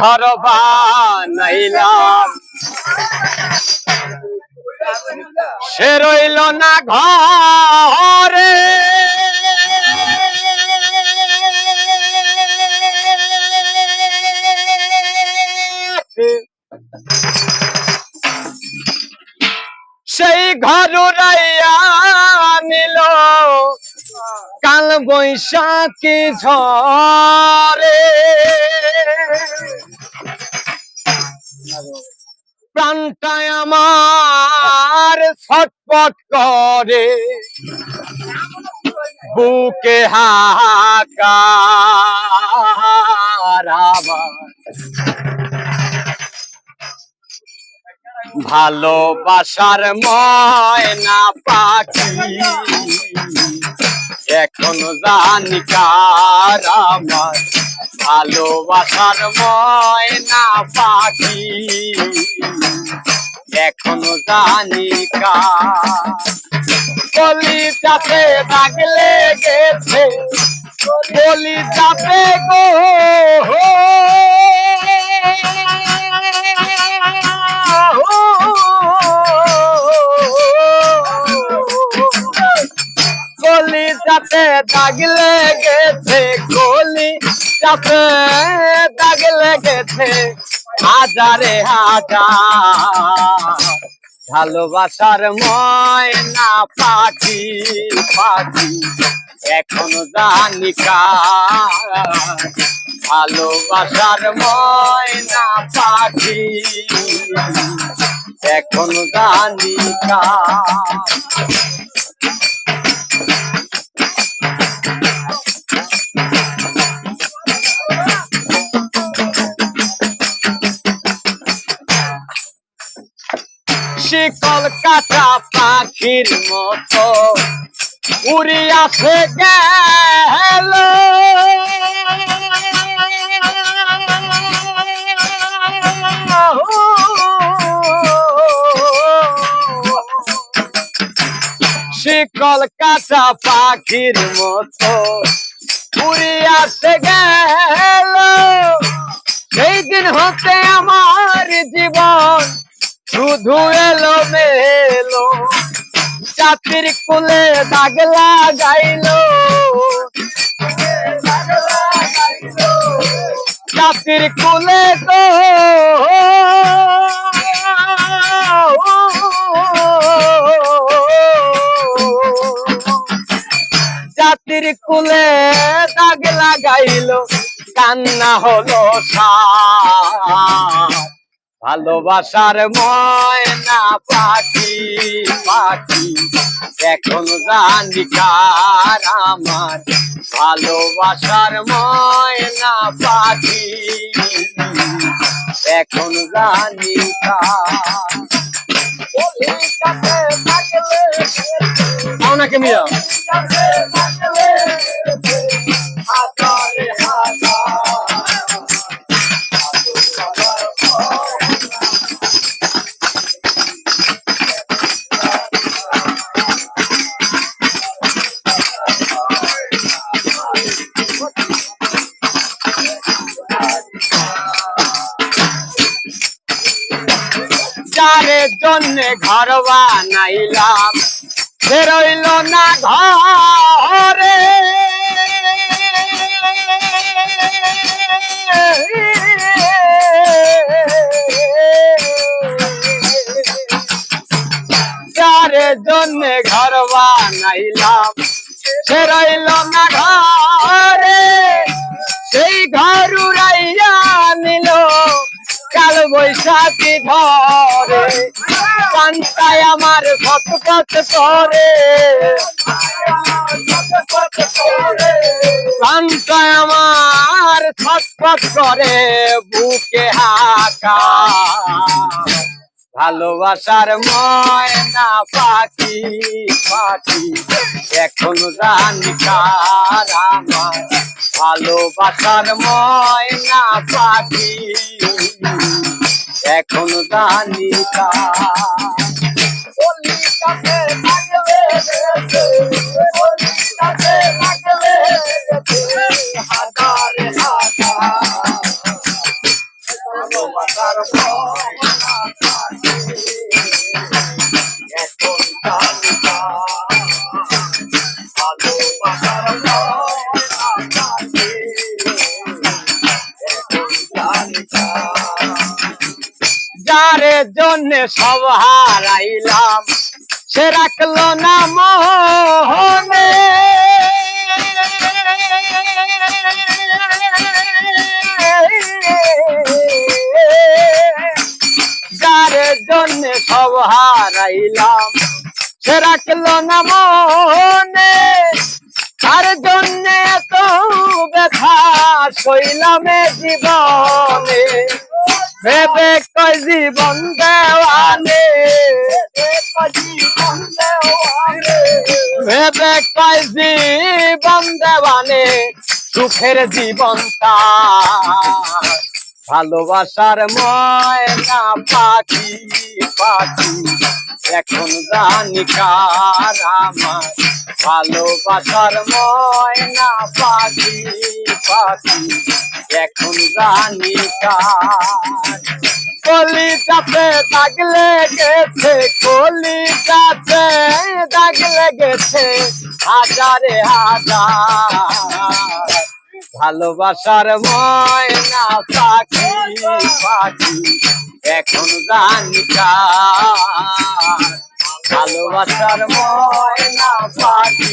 ঘর বানাইলাম। সে রইল না ঘরে। বৈশাখী ঝরে প্রাণটায় আমার ছটপট করে। বুকে হাহাকার ভালোবাসার ময়না পাখি। এখন জানি কার আমার ভালোবাসার ময়না পাখি। এখন জানি কলিটাতে দাগ লেগেছে কলিটাতে গো। দাগ লেগেছে কলি যাতে দাগ লেগেছে হাজারে হাজার। ভালোবাসার ময়না পাখি পাখি, এখন জানি কার। ভালোবাসার ময়না পাখি, এখন জানি শিকল কাটা পাখির মতো। উড়িয়াছে গেল। শিকল কাটা পাখির মতো। উড়িয়াছে গেল। সেই দিন হতে আমার জীবন। শুধু এলো মেলো চাপির কুলে দাগ লাগাইলো চাপির কুলে তো জাতির কুলে দাগ লাগাইলো কান্না হলো সার ভালোবাসার ময়না পাখি পাখি। এখন জানি কার আমার ভালোবাসার ময়না পাখি। এখন জানি কার আপনাকে মিয়া? যারে জন্যে ঘর বানাইলাম। বেরোইল না ঘরে। যারে জন্যে ঘর বানাইলাম। সে রইল না ঘরে বৈশাখী ধরে, কান্তায় আমার ফটফট করে কান্তায় আমার ছটফট করে বুকে হাকা। ভালোবাসার ময়না পাখি পাখি, এখন জানিকার আমার? ভালোবাসার ময়না পাখি। এখন জানি ভালোবাসার যারে জন্য সব হারাইলাম। সে রাখল না মোহনে। যারে জন্য সব হারাইলাম, সে রাখল না মোহনে। তার জন্য এত ব্যথা শৈলামে জীবনে। ভেবে কই জীবন দেওয়ানে ভেবে কই জীবন দেওয়ানে সুখের জীবন ভালোবাসার ময়না পাখি পাখি। এখন জানি কার আমার। ভালোবাসার ময়না পাখি পাখি। এখন জানি কার। কলিটাতে দাগ লেগেছে কলিটাতে দাগ লেগেছে, হাজারে হাজার। ভালোবাসার ময়না পাখি পাখি, এখন জানি ভালোবাসার ময়না পাখি।